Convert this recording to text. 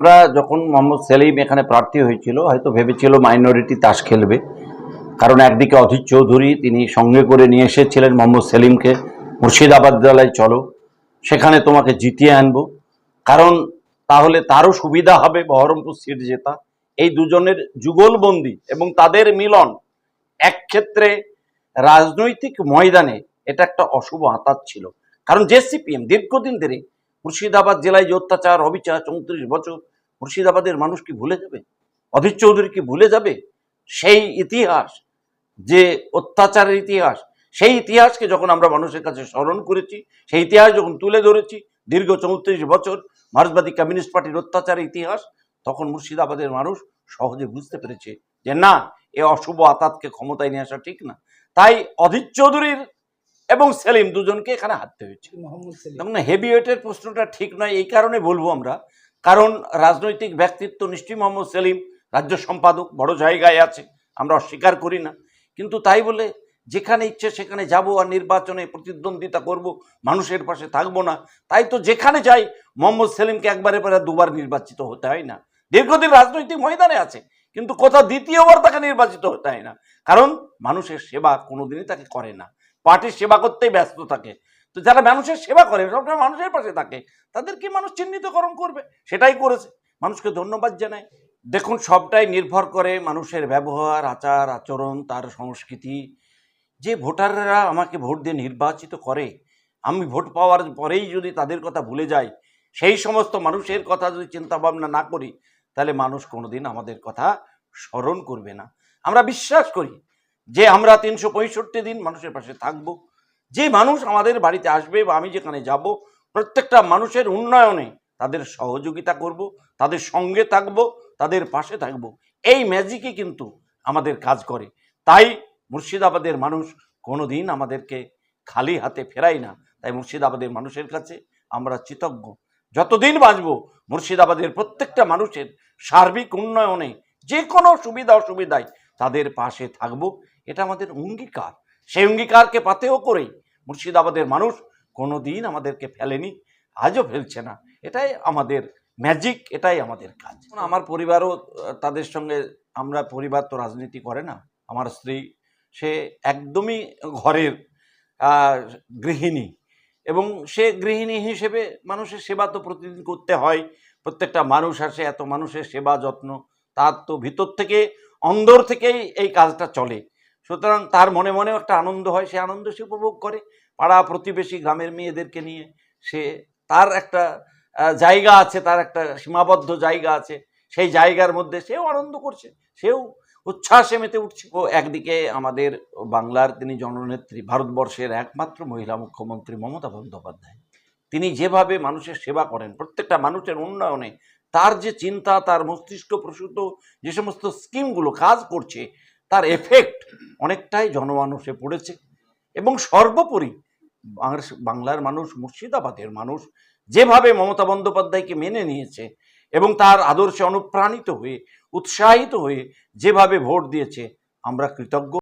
আমরা যখন মোহাম্মদ সেলিম এখানে প্রার্থী হয়েছিল, হয়তো ভেবেছিল মাইনরিটি তাস খেলবে। কারণ একদিকে অধীর চৌধুরী, তিনি সঙ্গে করে নিয়ে এসেছিলেন মোহাম্মদ সেলিমকে, মুর্শিদাবাদ জেলায় চলো, সেখানে তোমাকে জিতিয়ে আনব। কারণ তাহলে তারও সুবিধা হবে বহরমপুর সিট জেতা। এই দুজনের যুগলবন্দি এবং তাদের মিলন এক ক্ষেত্রে রাজনৈতিক ময়দানে এটা একটা অশুভ আতাত ছিল। কারণ জেসিপিএম দীর্ঘদিন ধরে মুর্শিদাবাদ জেলায় যে অত্যাচার, অবিচার, চৌত্রিশ বছর মুর্শিদাবাদের মানুষ কি ভুলে যাবে? অধীর চৌধুরী কি ভুলে যাবে? সেই ইতিহাস, যে অত্যাচারের ইতিহাস, সেই ইতিহাসকে যখন আমরা মানুষের কাছে স্মরণ করেছি, সেই ইতিহাস যখন তুলে ধরেছি, দীর্ঘ চৌত্রিশ বছর মার্ক্সবাদী কমিউনিস্ট পার্টির অত্যাচারের ইতিহাস, তখন মুর্শিদাবাদের মানুষ সহজে বুঝতে পেরেছে যে না, এ অশুভ আতাতকে ক্ষমতায় নিয়ে আসা ঠিক না। তাই অধীর চৌধুরীর এবং সেলিম দুজনকে এখানে হারতে হয়েছে। মোহাম্মদ সেলিম। দেখুন হেভি প্রশ্নটা ঠিক নয় এই কারণে বলব আমরা কারণ রাজনৈতিক ব্যক্তিত্ব নিশ্চয়ই মোহাম্মদ সেলিম রাজ্য সম্পাদক বড় জায়গায় আছে আমরা অস্বীকার করি না। কিন্তু তাই বলে যেখানে ইচ্ছে সেখানে যাব আর নির্বাচনে প্রতিদ্বন্দ্বিতা করব মানুষের পাশে থাকব না তাই তো যেখানে যাই মোহাম্মদ সেলিমকে একবারে পরে দুবার নির্বাচিত হতে হয় না। দীর্ঘদিন রাজনৈতিক ময়দানে আছে কিন্তু কোথাও দ্বিতীয়বার তাকে নির্বাচিত হতে হয় না কারণ মানুষের সেবা কোনোদিনই তাকে করে না। পার্টির সেবা করতেই ব্যস্ত থাকে। তো যারা মানুষের সেবা করে, সবসময় মানুষের পাশে থাকে তাদের তাদেরকে মানুষ চিহ্নিতকরণ করবে। সেটাই করেছে। মানুষকে ধন্যবাদ জানাই। দেখুন, সবটাই নির্ভর করে মানুষের ব্যবহার, আচার, আচরণ, তার সংস্কৃতি। যে ভোটাররা আমাকে ভোট দিয়ে নির্বাচিত করে, আমি ভোট পাওয়ার পরেই যদি তাদের কথা ভুলে যাই, সেই সমস্ত মানুষের কথা যদি চিন্তা ভাবনা না করি, তাহলে মানুষ কোনোদিন আমাদের কথা স্মরণ করবে না। আমরা বিশ্বাস করি যে আমরা তিনশো পঁয়ষট্টি দিন মানুষের পাশে থাকব, যে মানুষ আমাদের বাড়িতে আসবে বা আমি যেখানে যাব, প্রত্যেকটা মানুষের উন্নয়নে তাদের সহযোগিতা করব, তাদের সঙ্গে থাকব, তাদের পাশে থাকব। এই ম্যাজিকই কিন্তু আমাদের কাজ করে। তাই মুর্শিদাবাদের মানুষ কোনোদিন আমাদেরকে খালি হাতে ফেরাই না। তাই মুর্শিদাবাদের মানুষের কাছে আমরা কৃতজ্ঞ। যতদিন বাঁচব, মুর্শিদাবাদের প্রত্যেকটা মানুষের সার্বিক উন্নয়নে যে কোনো সুবিধা অসুবিধায় তাদের পাশে থাকব। এটা আমাদের অঙ্গীকার। সেই অঙ্গীকারকে পাতেও করেই মুর্শিদাবাদের মানুষ কোনো দিন আমাদেরকে ফেলেনি, আজও ফেলছে না। এটাই আমাদের ম্যাজিক এটাই আমাদের কাজ। আমার পরিবারও তাদের সঙ্গে আমরা পরিবার তো রাজনীতি করে না। আমার স্ত্রী, সে একদমই ঘরের গৃহিণী এবং সে গৃহিণী হিসেবে মানুষের সেবা তো প্রতিদিন করতে হয়। প্রত্যেকটা মানুষ আসে, এত মানুষের সেবা যত্ন, তার তো ভিতর থেকে, অন্দর থেকেই এই কাজটা চলে। সুতরাং তার মনে মনেও একটা আনন্দ হয়, সে আনন্দ সে উপভোগ করে। পাড়া প্রতিবেশী গ্রামের মেয়েদেরকে নিয়ে সে তার একটা জায়গা আছে, তার একটা সীমাবদ্ধ জায়গা আছে। সেই জায়গার মধ্যে সেও আনন্দ করছে, সেও উচ্ছ্বাসে মেতে উঠছে। ও একদিকে আমাদের বাংলার তিনি জননেত্রী, ভারতবর্ষের একমাত্র মহিলা মুখ্যমন্ত্রী মমতা বন্দ্যোপাধ্যায়। তিনি যেভাবে মানুষের সেবা করেন, প্রত্যেকটা মানুষের উন্নয়নে, তার যে চিন্তা, তার মস্তিষ্ক প্রসূত যে সমস্ত স্কিমগুলো কাজ করছে তার এফেক্ট অনেকটাই জনমানুষে পড়েছে। এবং সর্বোপরি বাংলার- মানুষ, মুর্শিদাবাদের মানুষ যেভাবে মমতা বন্দ্যোপাধ্যায়কে মেনে নিয়েছে এবং তার আদর্শে অনুপ্রাণিত হয়ে, উৎসাহিত হয়ে যেভাবে ভোট দিয়েছে, আমরা কৃতজ্ঞ।